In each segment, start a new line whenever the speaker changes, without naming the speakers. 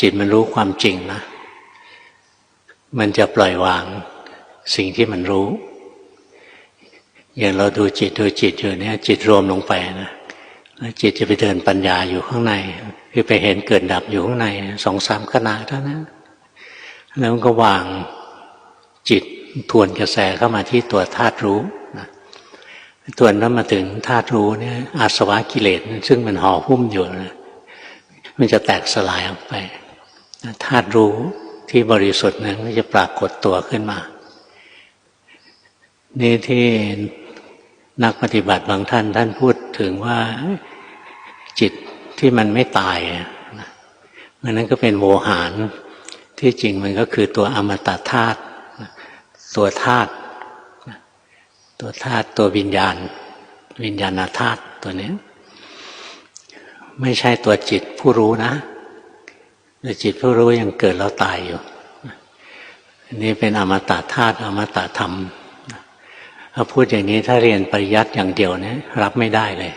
จิตมันรู้ความจริงนะ มันจะปล่อยวางสิ่งที่มันรู้ อย่างเราดูจิตดูจิตอยู่เนี่ย จิตรวมลงไปนะแล้วจิตจะไปเดินปัญญาอยู่ข้างใน คือไปเห็นเกิดดับอยู่ข้างในสองสามขณะเท่านั้นแล้วมันก็วางจิตทวนกระแสเข้ามาที่ตัวธาตุรู้นะทวนแล้วมาถึงธาตุรู้เนี่ยอาสวะกิเลสซึ่งมันห่อหุ้มอยู่นะ มันจะแตกสลายออกไปธาตุรู้ที่บริสุทธิ์นั้นก็จะปรากฏตัวขึ้นมา นี่ที่นักปฏิบัติบางท่าน ท่านพูดถึงว่าจิตที่มันไม่ตายมันนั้นก็เป็นโวหาร ที่จริงมันก็คือตัวอมตะธาตุตัวธาตุตัวธาตุตัววิญญาณ วิญญาณธาตุตัวนี้ ไม่ใช่ตัวจิตผู้รู้นะแต่จิตผู้รู้ยังเกิดแล้วตายอยู่อันนี้เป็นอมตะธาตุอมตะธรรมถ้าพูดอย่างนี้ถ้าเรียนปริยัติอย่างเดียวเนี่ยรับไม่ได้เลย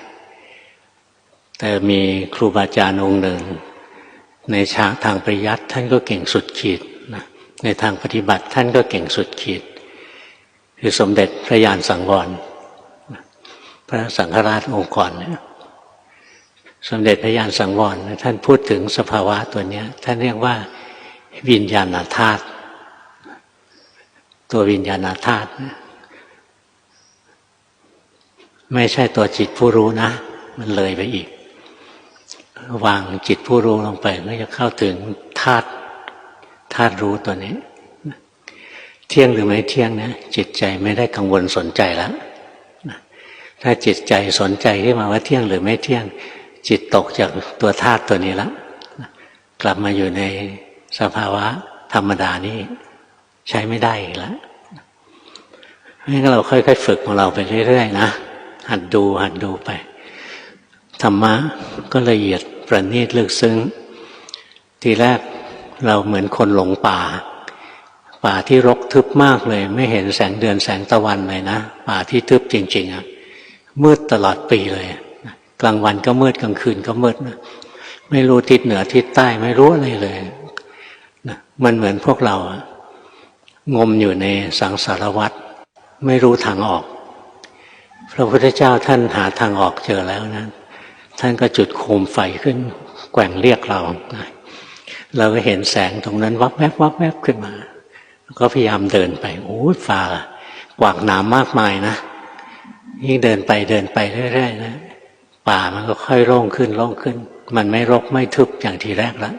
แต่มีครูบาอาจารย์องค์หนึ่ง ในาทางปริยัติท่านก็เก่งสุดขีดนะในทางปฏิบัติท่านก็เก่งสุดขีด คือสมเด็จพระยานสังวรพระสังฆราชองค์ก่อนเนี่ย สมเด็จพระยานสังวรท่านพูดถึงสภาวะตัวนี้ท่านเรียกว่าวิญญาณธาตุตัววิญญาณธาตุไม่ใช่ตัวจิตผู้รู้นะ มันเลยไปอีก วางจิตผู้รู้ลงไปก็จะเข้าถึงธาตุธาตุรู้ตัวนี้ เที่ยงหรือไม่เที่ยงนะจิตใจไม่ได้กังวลสนใจแล้วถ้าจิตใจสนใจขึ้นมาว่าเที่ยงหรือไม่เที่ยง จิตตกจากตัวธาตุตัวนี้แล้วกลับมาอยู่ในสภาวะธรรมดานี้ใช้ไม่ได้อีกแล้วงั้นเราค่อยๆ ฝึกของเราไปเรื่อยๆนะหัดดูหัดดูไป ธรรมะก็ละเอียดประณีตลึกซึ้ง ทีแรกเราเหมือนคนหลงป่า ป่าที่รกทึบมากเลย ไม่เห็นแสงเดือนแสงตะวันเลยนะ ป่าที่ทึบจริง ๆอะมืดตลอดปีเลย กลางวันก็มืดกลางคืนก็มืดนะไม่รู้ทิศเหนือทิศใต้ไม่รู้อะไรเลยนะมันเหมือนพวกเราอะงมอยู่ในสังสารวัฏไม่รู้ทางออก พระพุทธเจ้าท่านหาทางออกเจอแล้วนะท่านก็จุดโคมไฟขึ้น แกว่งเรียกเรานะเราก็เห็นแสงตรงนั้นวับแวบวับแวบขึ้นมาก็พยายามเดินไปโอ้ยฟ้ากวางหนามมากมายนะยิ่งเดินไปเดินไปเรื่อยๆนะ ป่ามันก็ค่อยโล่งขึ้นโล่งขึ้น มันไม่รกไม่ทึบอย่างทีแรกแล้ว